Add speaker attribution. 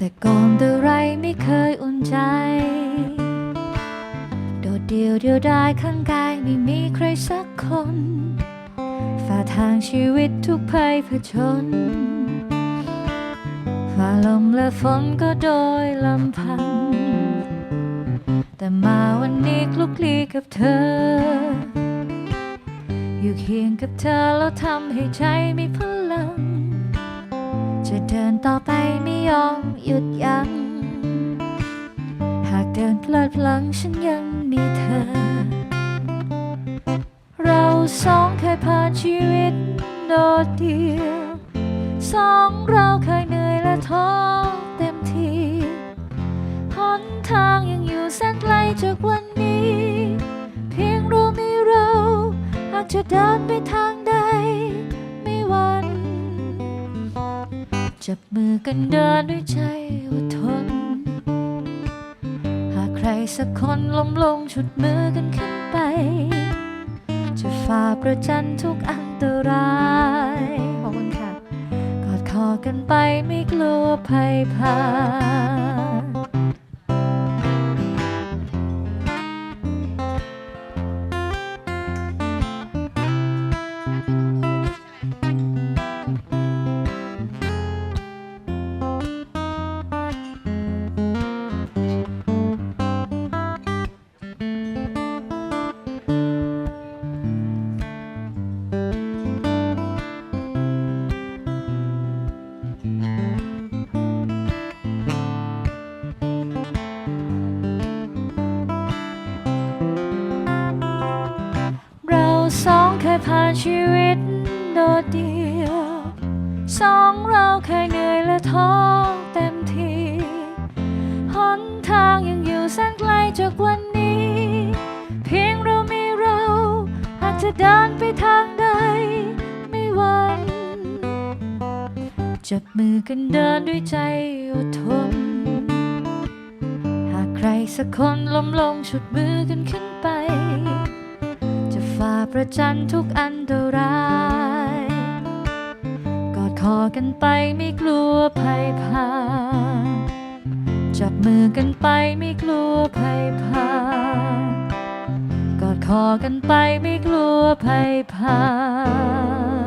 Speaker 1: แต่ก่อนแต่ไรไม่เคยอุ่นใจ โดดเดี่ยวเดียวดายข้างกายไม่มีใครสักคน ฝ่าทางชีวิตทุกภัยผจญฝ่าลมและฝนก็โดยลำพัง แต่มาวันนี้คลุกคลีกับเธอ อยู่เคียงกับเธอแล้วทำให้ใจมีพลัง จะเดินต่อไปไม่ยอมหยุดยัง้ง หากเดินพลาดพลั้งฉันยังมีเธอ เราสองเคยผ่านชีวิตโดดเดี่ยวสองเราเคยเหนื่อยและท้อเต็มทีหนทางยังอยู่แสนไกลจากวันนี้ เพียงรู้มีเรา หากจะเดินไปทาง จับมือกันเดินด้วยใจอดทน หากใครสักคนล้มลงชุดมือกันขึ้นไป จะฝ่าประจันทุกอันตรายขอบคุณค่ะ กอดคอกันไปไม่กลัวภัยพาน ผ่านชีวิตโดดเดี่ยว สองเราเคยเหนื่อยและท้อเต็มทีหนทางยังอยู่แสนไกลจากวันนี้ เพียงเรามีเราหากจะเดินไปทางใดไม่หวันจับมือกันเดินด้วยใจอดทน หากใครสักคนล้มลงชุดมือกันขึ้นไป ประจันทุกอันตรายกอดคอกันไปไม่กลัวภัยพานจับมือกันไปไม่กลัวภัยพานกอดคอกันไปไม่กลัวภัยพาน